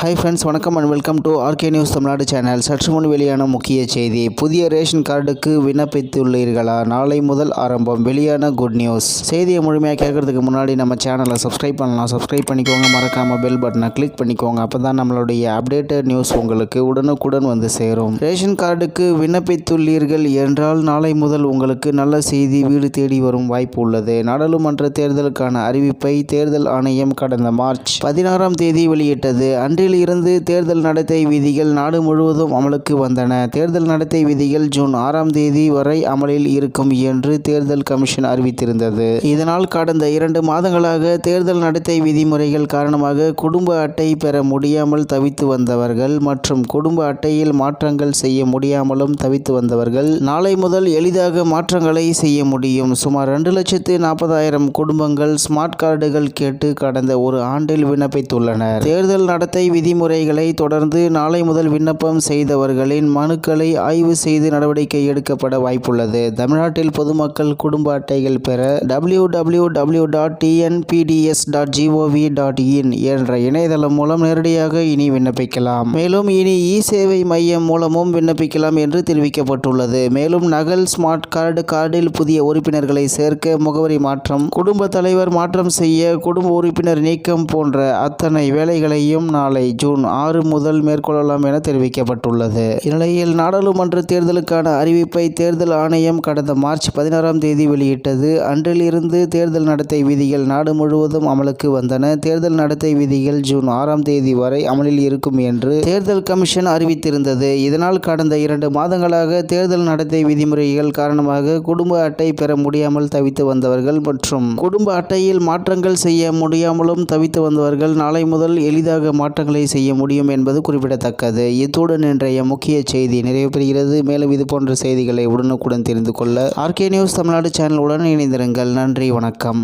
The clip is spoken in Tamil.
ஹாய் ஃப்ரெண்ட்ஸ் வணக்கம் and welcome to RK news Tamil Nadu channel சற்று முன் வெளியான முக்கிய செய்தி. புதிய ரேஷன் கார்டுக்கு விண்ணப்பித்துள்ளீர்களா? நாளை முதல் ஆரம்பம். வெளியான குட் நியூஸ் செய்தியை முழுமையாக கேட்கறதுக்கு முன்னாடி நம்ம சேனலை சப்ஸ்கிரைப் பண்ணலாம். சப்ஸ்கிரைப் பண்ணிக்கோங்க. மறக்காமல் பெல் பட்டனை கிளிக் பண்ணிக்கோங்க. அப்போ தான் நம்மளுடைய அப்டேட்டட் நியூஸ் உங்களுக்கு உடனுக்குடன் வந்து சேரும். ரேஷன் கார்டுக்கு விண்ணப்பித்துள்ளீர்கள் என்றால் நாளை முதல் உங்களுக்கு நல்ல செய்தி வீடு தேடி வரும் வாய்ப்பு உள்ளது. நாடாளுமன்ற தேர்தலுக்கான அறிவிப்பை தேர்தல் ஆணையம் கடந்த மார்ச் பதினாறாம் தேதி வெளியிட்டது. அன்றில் இருந்து தேர்தல் நடத்தை விதிகள் நாடு முழுவதும் அமலுக்கு வந்தன. தேர்தல் நடத்தை விதிகள் ஜூன் ஆறாம் தேதி வரை அமலில் இருக்கும் என்று தேர்தல் கமிஷன் அறிவித்திருந்தது. இதனால் கடந்த இரண்டு மாதங்களாக தேர்தல் நடத்தை விதிமுறைகள் காரணமாக குடும்ப அட்டை பெற முடியாமல் தவித்து வந்தவர்கள் மற்றும் குடும்ப அட்டையில் மாற்றங்கள் செய்ய முடியாமலும் தவித்து வந்தவர்கள் நாளை முதல் எளிதாக மாற்றங்களை செய்ய முடியும். சுமார் ரெண்டு லட்சத்து நாற்பதாயிரம் குடும்பங்கள் ஸ்மார்ட் கார்டுகள் கேட்டு கடந்த ஒரு ஆண்டில் விண்ணப்பித்துள்ளனர். தேர்தல் நடத்தை விதிமுறைகளை தொடர்ந்து நாளை முதல் விண்ணப்பம் செய்தவர்களின் மனுக்களை ஆய்வு செய்து நடவடிக்கை எடுக்கப்பட வாய்ப்புள்ளது. தமிழ்நாட்டில் பொதுமக்கள் குடும்ப அட்டைகள் பெற W W W dot TNPDS dot GOV dot in என்ற இணையதளம் மூலம் நேரடியாக இனி விண்ணப்பிக்கலாம். மேலும் இனி இ சேவை மையம் மூலமும் விண்ணப்பிக்கலாம் என்று தெரிவிக்கப்பட்டுள்ளது. மேலும் நகல் ஸ்மார்ட் கார்டு கார்டில் புதிய உறுப்பினர்களை சேர்க்க முகவரி மாற்றம் குடும்ப தலைவர் மாற்றம் செய்ய குடும்ப உறுப்பினர் நீக்கம் போன்ற அத்தனை வேலைகளையும் நாளை ஜூன் ஆறு முதல் மேற்கொள்ளலாம் என தெரிவிக்கப்பட்டுள்ளது. இந்நிலையில் நாடாளுமன்ற தேர்தலுக்கான அறிவிப்பை தேர்தல் ஆணையம் கடந்த மார்ச் பதினாறாம் தேதி வெளியிட்டது. அன்றிலிருந்து தேர்தல் நடத்தை விதிகள் நாடு முழுவதும் அமலுக்கு வந்தன. தேர்தல் நடத்தை விதிகள் ஜூன் ஆறாம் தேதி வரை அமலில் இருக்கும் என்று தேர்தல் கமிஷன் அறிவித்திருந்தது. இதனால் கடந்த இரண்டு மாதங்களாக தேர்தல் நடத்தை விதிமுறைகள் காரணமாக குடும்ப அட்டை பெற முடியாமல் தவித்து வந்தவர்கள் மற்றும் குடும்ப அட்டையில் மாற்றங்கள் செய்ய முடியாமலும் தவித்து வந்தவர்கள் நாளை முதல் எளிதாக மாற்றங்கள் மாற்றங்களை செய்ய முடியும் என்பது குறிப்பிடத்தக்கது. இத்துடன் இன்றைய முக்கிய செய்தி நிறைவு பெறுகிறது மேலும் இது போன்ற செய்திகளை உடனுக்குடன் தெரிந்து கொள்ள ஆர்கே நியூஸ் தமிழ்நாடு சேனலுடன் இணைந்திருங்கள். நன்றி வணக்கம்.